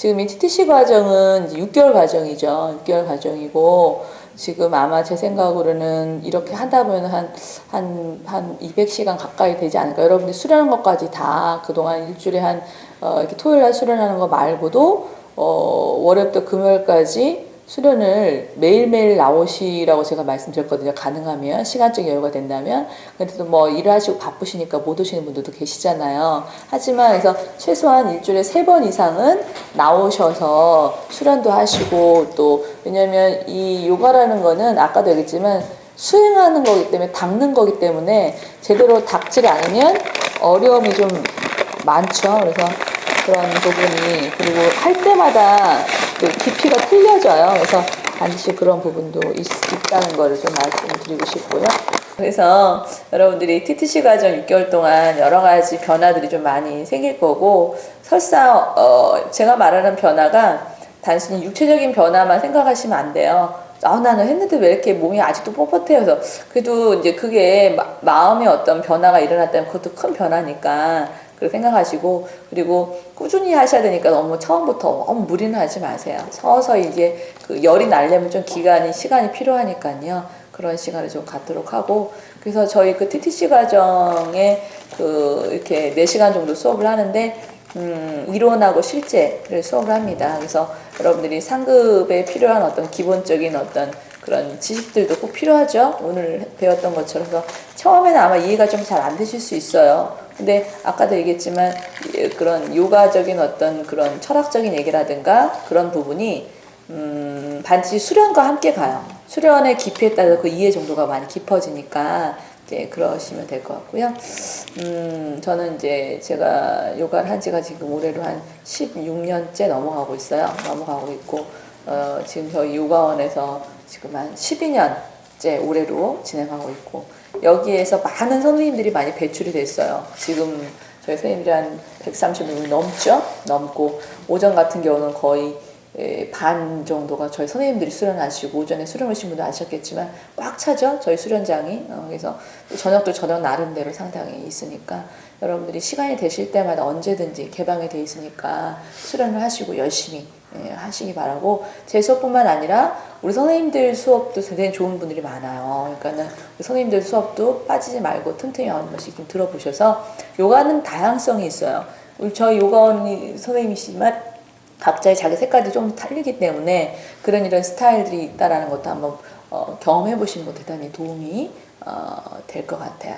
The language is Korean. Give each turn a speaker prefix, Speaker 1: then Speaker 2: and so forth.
Speaker 1: 지금 이 TTC 과정은 이제 6개월 과정이죠. 6개월 과정이고 지금 아마 제 생각으로는 이렇게 하다 보면 한, 한, 한 200시간 가까이 되지 않을까. 여러분들이 수련한 것까지 다 그동안 일주일에 한, 어, 이렇게 토요일 날 수련하는 거 말고도, 어, 월요일부터 금요일까지 수련을 매일매일 나오시라고 제가 말씀드렸거든요. 가능하면, 시간적 여유가 된다면. 근데도 뭐 일을 하시고 바쁘시니까 못 오시는 분들도 계시잖아요. 하지만 그래서 최소한 일주일에 세 번 이상은 나오셔서 수련도 하시고 또, 왜냐면 이 요가라는 거는 아까도 얘기했지만 수행하는 거기 때문에 닦는 거기 때문에 제대로 닦질 않으면 어려움이 좀 많죠. 그래서 그런 부분이 그리고 할 때마다 그 깊이가 틀려져요. 그래서 반드시 그런 부분도 있, 있다는 거를 좀 말씀드리고 싶고요. 그래서 여러분들이 TTC 과정 6개월 동안 여러 가지 변화들이 좀 많이 생길 거고 설사 어, 제가 말하는 변화가 단순히 육체적인 변화만 생각하시면 안 돼요. 아, 나는 했는데 왜 이렇게 몸이 아직도 뻣뻣해요. 그래서 그래도 이제 그게 마, 마음의 어떤 변화가 일어났다면 그것도 큰 변화니까 그렇게 생각하시고 그리고 꾸준히 하셔야 되니까 너무 처음부터 너무 무리는 하지 마세요. 서서히 이제 그 열이 날려면 좀 기간이 시간이 필요하니까요. 그런 시간을 좀 갖도록 하고 그래서 저희 그 TTC 과정에 그 이렇게 4시간 정도 수업을 하는데 음, 이론하고 실제를 수업을 합니다. 그래서 여러분들이 상급에 필요한 어떤 기본적인 어떤 그런 지식들도 꼭 필요하죠. 오늘 배웠던 것처럼. 처음에는 아마 이해가 좀 잘 안 되실 수 있어요. 근데 아까도 얘기했지만 예, 그런 요가적인 어떤 그런 철학적인 얘기라든가 그런 부분이 음, 반드시 수련과 함께 가요. 수련의 깊이에 따라서 그 이해 정도가 많이 깊어지니까 이제 그러시면 될 것 같고요. 음, 저는 이제 제가 요가를 한 지가 지금 올해로 한 16년째 넘어가고 있어요. 넘어가고 있고, 어, 지금 저희 요가원에서 지금 한 12년째 올해로 진행하고 있고, 여기에서 많은 선생님들이 많이 배출이 됐어요. 지금 저희 선생님들이 한 130명 넘죠? 넘고, 오전 같은 경우는 거의 예, 반 정도가 저희 선생님들이 수련하시고 오전에 수련 오신 분도 아셨겠지만 꽉 차죠 저희 수련장이 어, 그래서 또 저녁도 저녁 나름대로 상당히 있으니까 여러분들이 시간이 되실 때마다 언제든지 개방이 돼 있으니까 수련을 하시고 열심히 예, 하시기 바라고 제 수업뿐만 아니라 우리 선생님들 수업도 굉장히 좋은 분들이 많아요. 그러니까는 우리 선생님들 수업도 빠지지 말고 틈틈이 한 번씩 좀 들어보셔서 요가는 다양성이 있어요. 우리 저희 요가원 선생님이시지만 각자의 자기 색깔이 좀 틀리기 때문에 그런 이런 스타일들이 있다라는 것도 한번 어, 경험해 보시는 거 대단히 도움이 어, 될 것 같아요.